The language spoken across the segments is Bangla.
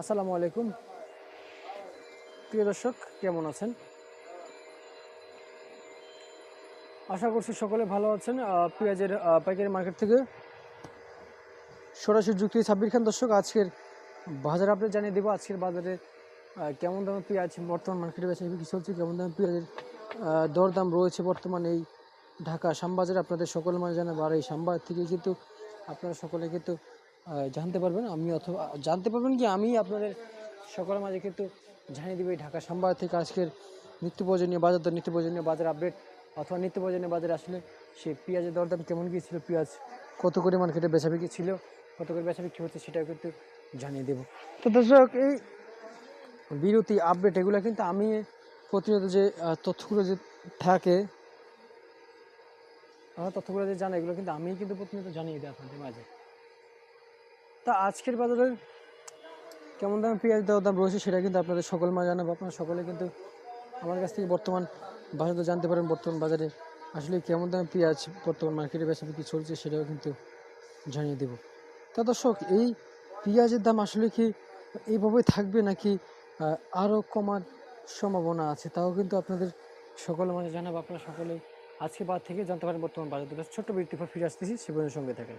আসসালামু আলাইকুম। প্রিয় দর্শক, কেমন আছেন? আশা করছি সকলে ভালো আছেন। পেঁয়াজের পাইকারি মার্কেট থেকে সরাসরি যুক্তি সাব্বির খান দর্শক, আজকের বাজার আপডেট জানিয়ে দেবো। আজকের বাজারে কেমন দামে পেঁয়াজ বর্তমান মার্কেটে বেচা বিক্রি চলছে, কেমন দামে পেঁয়াজের দরদাম রয়েছে বর্তমান এই ঢাকা শ্যামবাজারে। আপনাদের সকল মানে জানাব, আর এই শ্যামবাজার থেকে কিন্তু আপনারা সকলে কিন্তু জানতে পারবেন। আমি অথবা, জানতে পারবেন কি, আমি আপনাদের সকলের মাঝে কিন্তু জানিয়ে দেবো ঢাকা শ্যামবাজার থেকে আজকের নিত্য প্রয়োজনীয় বাজার দর নিত্য প্রয়োজনীয় বাজার আপডেট অথবা নিত্য প্রয়োজনীয় বাজারে আসলে সে পেঁয়াজের দরদাম কেমন কী ছিল, পেঁয়াজ কত করে মার্কেটে বেচা বিক্রি ছিল, কত করে বেচা বিক্রি হচ্ছে সেটাও কিন্তু জানিয়ে দেবো। তো দর্শক, এই বিরতি আপডেট এগুলো কিন্তু আমি প্রতিনিয়ত যে তথ্যগুলো যে থাকে আমার তথ্যগুলো যে জানা, এগুলো কিন্তু আমি কিন্তু প্রতিনিয়ত জানিয়ে দিই আপনাদের মাঝে। তা আজকের বাজারে কেমন দামে পেঁয়াজ দেওয়ার দাম রয়েছে সেটা কিন্তু আপনাদের সকল মা জানাব। আপনারা সকলে কিন্তু আমার কাছ থেকে বর্তমান বাজারে জানতে পারেন বর্তমান বাজারে আসলে কেমন দামে পেঁয়াজ বর্তমান মার্কেটে বেচা বিক্রি চলছে সেটাও কিন্তু জানিয়ে দেব। তা দর্শক, এই পেঁয়াজের দাম আসলে কি এইভাবে থাকবে নাকি আরও কমার সম্ভাবনা আছে তাও কিন্তু আপনাদের সকলের মাঝে জানাব। আপনারা সকলে আজকে বাদ থেকে জানতে পারেন বর্তমান বাজার ছোট্ট বৃত্তি পর ফিরে আসতেছি সেবনের সঙ্গে থাকেন।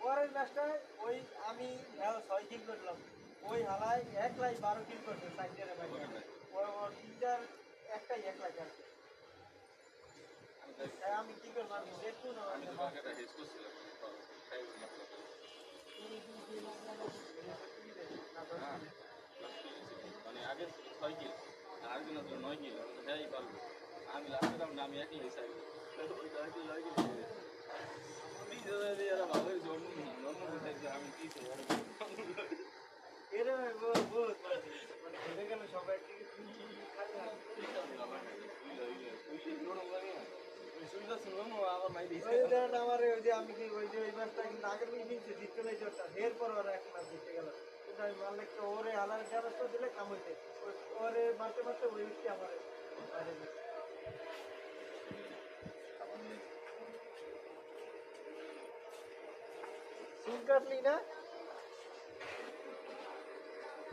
পরের ম্যাচটায় ওই আমি ছয় কিল করলাম ওই হালায় এক লাই বারো কিল করছে সাইডের বাইরে তিনটার একটাই এক লাই আছে আমি কি করলাম দেখুন ছয় কিলো, আর কিলো তো নয় কিলো হ্যাঁই পারব। আমি লাস্টে দাম আমি জন্ম জন্ম দিতে আমি কি। ওই যে ওই ম্যাচটা কিন্তু আগের দিন কিনছি জিততে নাই এরপর ওরা এক ম্যাচ জিতে গেল। কিন্তু আমি মারলে ওরে ড্যামেজটা দিলে কাম হইতে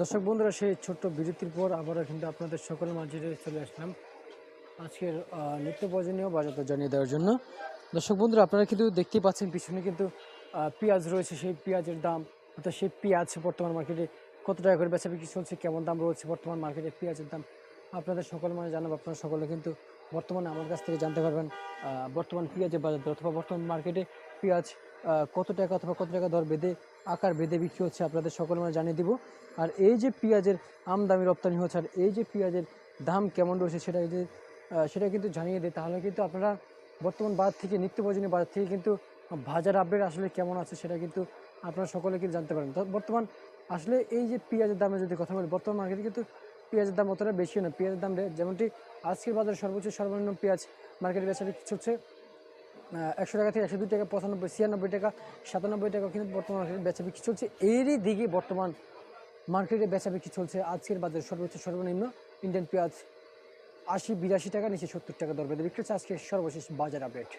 দর্শক বন্ধুরা, সেই ছোট্ট বিরতির পর আবারও কিন্তু আপনাদের সকলের মাঝে চলে আসলাম আজকের নিত্য প্রয়োজনীয় বাজার জানিয়ে দেওয়ার জন্য। দর্শক বন্ধুরা, আপনারা কিন্তু দেখতেই পাচ্ছেন পিছনে কিন্তু পেঁয়াজ রয়েছে। সেই পেঁয়াজের দাম, অর্থাৎ সেই পেঁয়াজ বর্তমান মার্কেটে কত টাকা করে বেচা বিক্রি চলছে, কেমন দাম রয়েছে, বর্তমান মার্কেটে পেঁয়াজের দাম? আপনাদের সকল মানে জানাব, আপনারা সকলে কিন্তু বর্তমানে আমার কাছ থেকে জানতে পারবেন বর্তমান পেঁয়াজের বাজার অথবা বর্তমান মার্কেটে পেঁয়াজ কত টাকা অথবা কত টাকা দর বেঁধে, আকার বেঁধে বিক্রি হচ্ছে আপনাদের সকল মানে জানিয়ে দিব। আর এই যে পেঁয়াজের আমদামি রপ্তানি হচ্ছে, আর এই যে পেঁয়াজের দাম কেমন রয়েছে সেটা যদি সেটা কিন্তু জানিয়ে দেয় তাহলে কিন্তু আপনারা বর্তমান বাজার থেকে, নিত্য প্রয়োজনীয় বাজার থেকে কিন্তু বাজার আপডেট আসলে কেমন আছে সেটা কিন্তু আপনারা সকলে কিন্তু জানতে পারেন বর্তমান আসলে এই যে পেঁয়াজের দামে যদি কথা বলি, বর্তমান মার্কেটে কিন্তু পেঁয়াজের দাম অতটা বেশি না। পেঁয়াজের দাম যেমনটি আজকের বাজারে সর্বোচ্চ সর্বনিম্ন পেঁয়াজ মার্কেটে বেচা বিক্রি হচ্ছে একশো টাকা থেকে একশো দুই টাকা, পঁচানব্বই, ছিয়ানব্বই টাকা, সাতানব্বই টাকা কিন্তু বর্তমান মার্কেটে বেচা বিক্রি চলছে। এরই দিকে বর্তমান মার্কেটে বেচা বিক্রি চলছে আজকের বাজারে সর্বোচ্চ সর্বনিম্ন ইন্ডিয়ান পেঁয়াজ আশি, বিরাশি টাকা, নিচে সত্তর টাকা দর বেঁধে বিক্রি হচ্ছে আজকে সর্বশেষ বাজার আপডেট